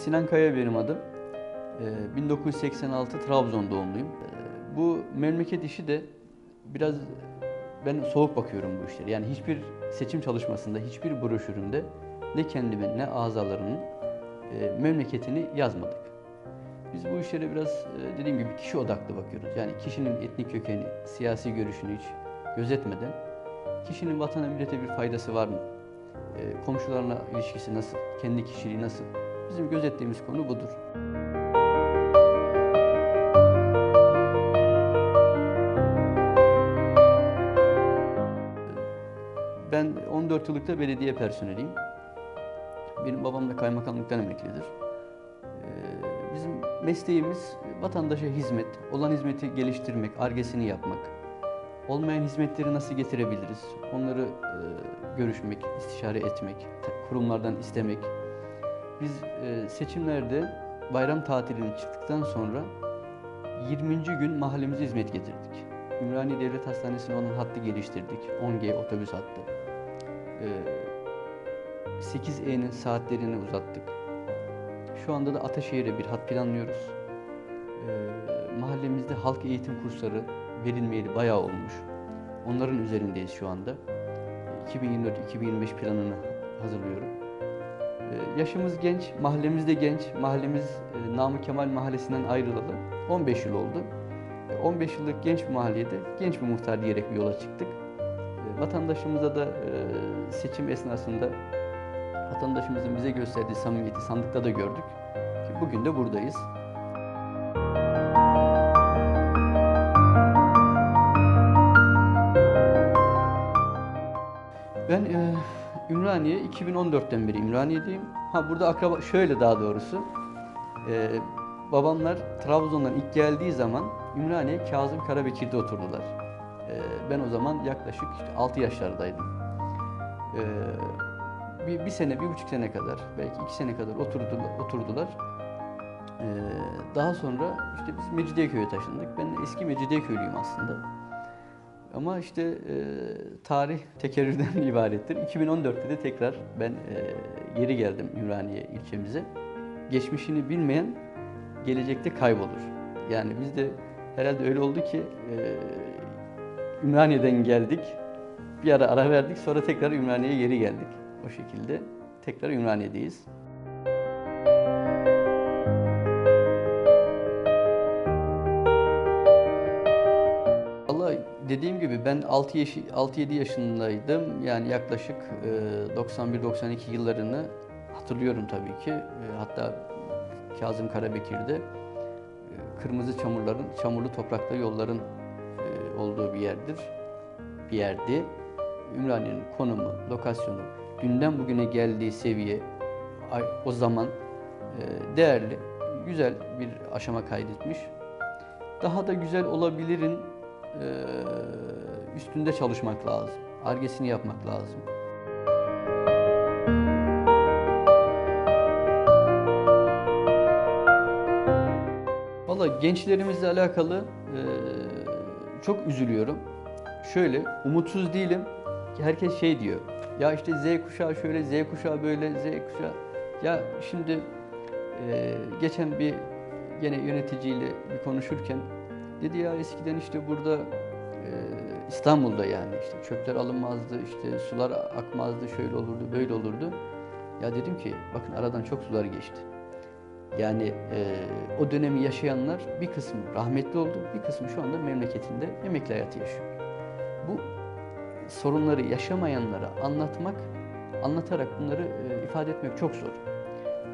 Sinan Kaya benim adım. Ee, 1986 Trabzon doğumluyum. Ee, Bu memleket işi de biraz ben soğuk bakıyorum bu işlere. Yani hiçbir seçim çalışmasında, hiçbir broşürümde ne kendimin ne azalarımın e, memleketini yazmadık. Biz bu işlere biraz e, dediğim gibi kişi odaklı bakıyoruz. Yani kişinin etnik kökeni, siyasi görüşünü hiç gözetmeden kişinin vatana millete bir faydası var mı? E, komşularla ilişkisi nasıl? Kendi kişiliği nasıl? Bizim gözettiğimiz konu budur. Ben 14 yıllık da belediye personeliyim. Benim babam da kaymakamlıktan emeklidir. Ee, Bizim mesleğimiz vatandaşa hizmet, olan hizmeti geliştirmek, argesini yapmak. Olmayan hizmetleri nasıl getirebiliriz? Onları e, görüşmek, istişare etmek, kurumlardan istemek. Biz e, seçimlerde bayram tatilini çıktıktan sonra 20. gün mahallemize hizmet getirdik. Ümraniye Devlet Hastanesi'ne onun hattı geliştirdik. 10G otobüs hattı. Ee, 8E'nin saatlerini uzattık. Şu anda da Ataşehir'e bir hat planlıyoruz. Ee, mahallemizde halk eğitim kursları verilmeyeli bayağı olmuş. Onların üzerindeyiz şu anda. 2024-2025 planını hazırlıyorum. Ee, yaşımız genç, mahallemiz de genç. Mahallemiz e, Namık Kemal Mahallesi'nden ayrılalı 15 yıl oldu. E, 15 yıllık genç bir mahallede genç bir muhtar diyerek bir yola çıktık. E, Vatandaşımıza da e, seçim esnasında vatandaşımızın bize gösterdiği samimiyeti sandıkta da gördük. Bugün de buradayız. Ben e, Ümraniye 2014'ten beri Ümraniye'deyim. Ha burada akraba şöyle daha doğrusu. E, babamlar Trabzon'dan ilk geldiği zaman Ümraniye Kazım Karabekir'de oturdular. E, ben o zaman yaklaşık işte 6 yaşlardaydım. E, bir, bir sene, bir buçuk sene kadar, belki iki sene kadar oturdular. oturdular. E, daha sonra işte biz Mecidiyeköy'e taşındık. Ben eski Mecidiyeköylüyüm aslında. Ama işte e, tarih tekerrürden ibarettir. 2014'te de tekrar ben e, geri geldim Ümraniye ilçemize. Geçmişini bilmeyen gelecekte kaybolur. Yani biz de herhalde öyle oldu ki e, Ümraniye'den geldik. Bir ara ara verdik sonra tekrar Ümraniye'ye geri geldik. O şekilde tekrar Ümraniye'deyiz. Dediğim gibi ben 6 yaş 6-7 yaşındaydım. Yani yaklaşık e, 91-92 yıllarını hatırlıyorum tabii ki. E, hatta Kazım Karabekir'de e, kırmızı çamurların, çamurlu topraklı yolların e, olduğu bir yerdir. Bir yerdi. Ümraniye'nin konumu, lokasyonu, dünden bugüne geldiği seviye o zaman e, değerli, güzel bir aşama kaydetmiş. Daha da güzel olabilirin e, üstünde çalışmak lazım. Argesini yapmak lazım. Valla gençlerimizle alakalı e, çok üzülüyorum. Şöyle, umutsuz değilim. Herkes şey diyor. Ya işte Z kuşağı şöyle, Z kuşağı böyle, Z kuşağı. Ya şimdi e, geçen bir gene yöneticiyle bir konuşurken dedi ya eskiden işte burada e, İstanbul'da yani işte çöpler alınmazdı, işte sular akmazdı, şöyle olurdu, böyle olurdu. Ya dedim ki bakın aradan çok sular geçti. Yani e, o dönemi yaşayanlar bir kısmı rahmetli oldu, bir kısmı şu anda memleketinde emekli hayatı yaşıyor. Bu sorunları yaşamayanlara anlatmak, anlatarak bunları e, ifade etmek çok zor.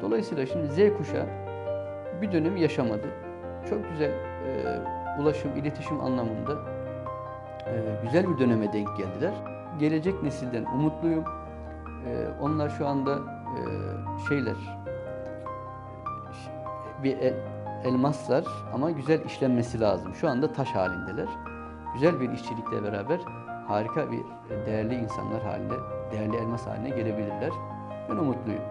Dolayısıyla şimdi Z kuşağı bir dönemi yaşamadı. Çok güzel e, ulaşım, iletişim anlamında e, güzel bir döneme denk geldiler. Gelecek nesilden umutluyum. E, onlar şu anda e, şeyler, bir el- elmaslar ama güzel işlenmesi lazım. Şu anda taş halindeler. Güzel bir işçilikle beraber harika bir değerli insanlar haline, değerli elmas haline gelebilirler. Ben umutluyum.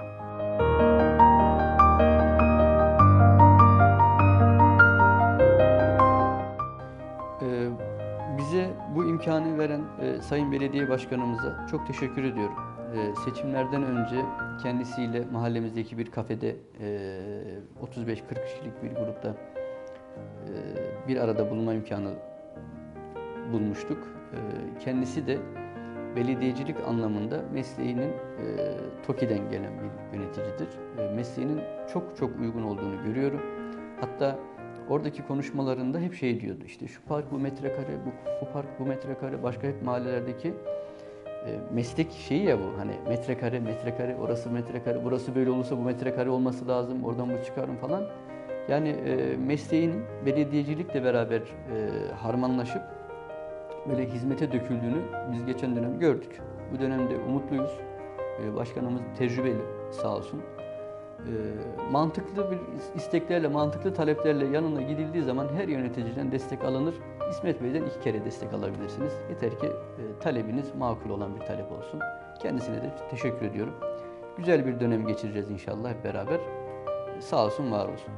Bize bu imkanı veren e, Sayın Belediye Başkanımıza çok teşekkür ediyorum. e, seçimlerden önce kendisiyle mahallemizdeki bir kafede e, 35-40 kişilik bir grupta e, bir arada bulunma imkanı bulmuştuk. E, Kendisi de belediyecilik anlamında mesleğinin e, TOKİ'den gelen bir yöneticidir. E, Mesleğinin çok çok uygun olduğunu görüyorum. Hatta oradaki konuşmalarında hep şey diyordu işte şu park bu metrekare, bu, bu park bu metrekare, başka hep mahallelerdeki e, meslek şeyi ya bu hani metrekare metrekare orası metrekare burası böyle olursa bu metrekare olması lazım oradan bu çıkarım falan. Yani e, mesleğin belediyecilikle beraber e, harmanlaşıp böyle hizmete döküldüğünü biz geçen dönem gördük. Bu dönemde umutluyuz. E, başkanımız tecrübeli sağ olsun. E, mantıklı bir isteklerle, mantıklı taleplerle yanına gidildiği zaman her yöneticiden destek alınır. İsmet Bey'den iki kere destek alabilirsiniz. Yeter ki e, talebiniz makul olan bir talep olsun. Kendisine de teşekkür ediyorum. Güzel bir dönem geçireceğiz inşallah hep beraber. Sağ olsun, var olsun.